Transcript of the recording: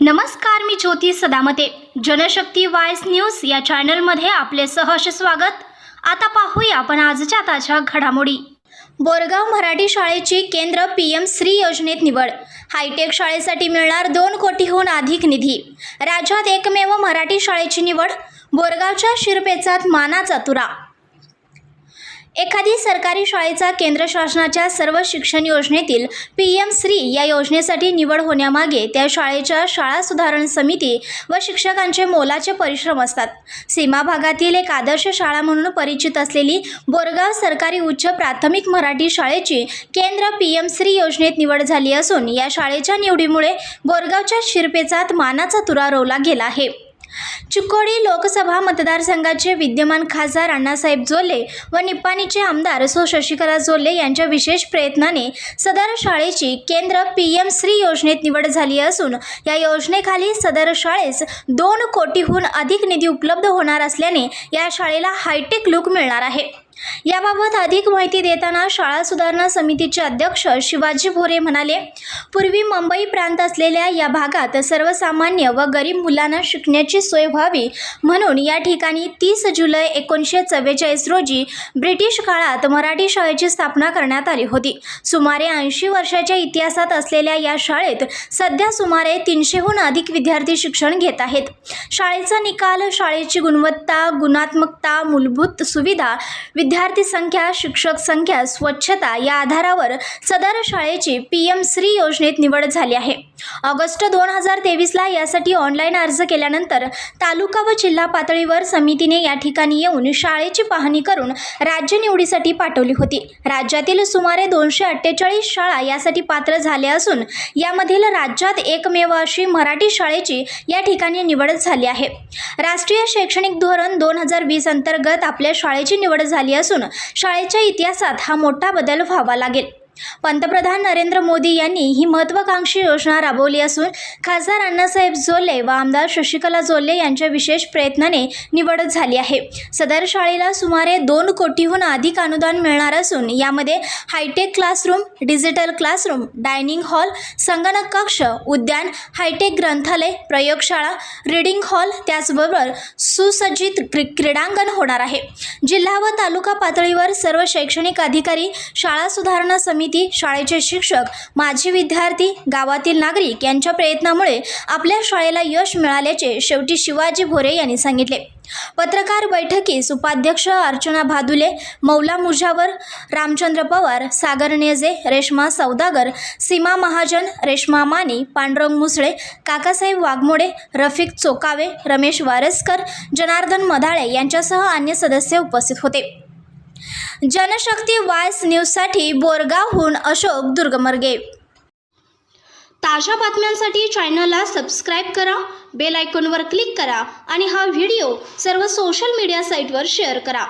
नमस्कार मी ज्योती सदामते. जनशक्ती वायस न्यूज या चॅनलमध्ये आपले सहर्ष स्वागत. आता पाहूया आपण आजच्या ताज्या घडामोडी. बोरगाव मराठी शाळेची केंद्र पी एम श्री योजनेत निवड. हायटेक शाळेसाठी मिळणार दोन कोटीहून अधिक निधी. राज्यात एकमेव मराठी शाळेची निवड. बोरगावच्या शिरपेचात मानाचा तुरा. एखादी सरकारी शाळेचा केंद्र शासनाच्या सर्व शिक्षण योजनेतील पी एम श्री या योजनेसाठी निवड होण्यामागे त्या शाळेच्या शाळा सुधारण समिती व शिक्षकांचे मोलाचे परिश्रम असतात. सीमा भागातील एक आदर्श शाळा म्हणून परिचित असलेली बोरगाव सरकारी उच्च प्राथमिक मराठी शाळेची केंद्र पी एम श्री योजनेत निवड झाली असून या शाळेच्या निवडीमुळे बोरगावच्या शिरपेचात मानाचा तुरा रोवला गेला आहे. चिकोडी लोकसभा मतदारसंघाचे विद्यमान खासदार अण्णासाहेब जोले व निप्पाणीचे आमदार सो शशिकला जोले यांच्या विशेष प्रयत्नाने सदर शाळेची केंद्र पी एम श्री योजनेत निवड झाली असून या योजनेखाली सदर शाळेस दोन कोटीहून अधिक निधी उपलब्ध होणार असल्याने या शाळेला हायटेक लुक मिळणार आहे. याबाबत अधिक माहिती देताना शाळा सुधारणा समितीचे अध्यक्ष शिवाजी भोरे म्हणाले पूर्वी मुंबई प्रांत असलेल्या या भागात सर्वसामान्य व गरीब मुलांना शिकण्याची सोय व्हावी म्हणून या ठिकाणी तीस जुलै एकोणीसशे चव्वेचाळीस रोजी ब्रिटिश काळात मराठी शाळेची स्थापना करण्यात आली होती. सुमारे ऐंशी वर्षाच्या इतिहासात असलेल्या या शाळेत सध्या सुमारे तीनशेहून अधिक विद्यार्थी शिक्षण घेत आहेत. शाळेचा निकाल शाळेची गुणवत्ता गुणात्मकता मूलभूत सुविधा विद्या विद्यार्थी संख्या शिक्षक संख्या स्वच्छता या आधारावर सदर शाळेची पी एम श्री योजनेत निवड झाली आहे. ऑगस्ट दोन हजार तेवीसला यासाठी ऑनलाईन अर्ज केल्यानंतर तालुका व जिल्हा पातळीवर समितीने या ठिकाणी येऊन शाळेची पाहणी करून राज्य निवडीसाठी पाठवली होती. राज्यातील सुमारे दोनशे अठ्ठेचाळीस शाळा यासाठी पात्र झाल्या असून यामधील राज्यात एकमेव अशी मराठी शाळेची या ठिकाणी निवड झाली आहे. राष्ट्रीय शैक्षणिक धोरण दोन हजार वीस अंतर्गत आपल्या शाळेची निवड झाली असून शाळेच्या इतिहासात हा मोठा बदल व्हावा लागेल. पंतप्रधान नरेंद्र मोदी यांनी ही महत्त्वाकांक्षी योजना राबवली असून खासदार अण्णासाहेब जोल्ले व आमदार शशिकला जोल्ले यांच्या विशेष प्रयत्नाने निवड झाली आहे. सदर शाळेला सुमारे दोन कोटीहून अधिक अनुदान मिळणार असून यामध्ये high tech classroom digital classroom dining hall संगणक कक्ष उद्यान हायटेक ग्रंथालय प्रयोगशाळा रीडिंग हॉल त्याचबरोबर सुसज्जित क्रीडांगण होणार आहे. जिल्हा व तालुका पातळीवर सर्व शैक्षणिक अधिकारी शाळा सुधारणा समिती समिती शाळेचे शिक्षक माजी विद्यार्थी गावातील नागरिक यांच्या प्रयत्नामुळे आपल्या शाळेला यश मिळाल्याचे शेवटी शिवाजी भोरे यांनी सांगितले. पत्रकार बैठकीस उपाध्यक्ष अर्चना भादुले मौला मुजावर रामचंद्र पवार सागर नेजे रेश्मा सौदागर सीमा महाजन रेश्मा मानी पांडुरंग मुसळे काकासाहेब वाघमोडे रफिक चोकावे रमेश वारसकर जनार्दन मधाळे यांच्यासह अन्य सदस्य उपस्थित होते. जनशक्ती वायस न्यूजसाठी बोरगावहून अशोक दुर्गमर्गे. ताज्या बातम्यांसाठी चॅनलला सबस्क्राईब करा बेल आयकॉनवर क्लिक करा आणि हा व्हिडिओ सर्व सोशल मीडिया साईटवर शेअर करा.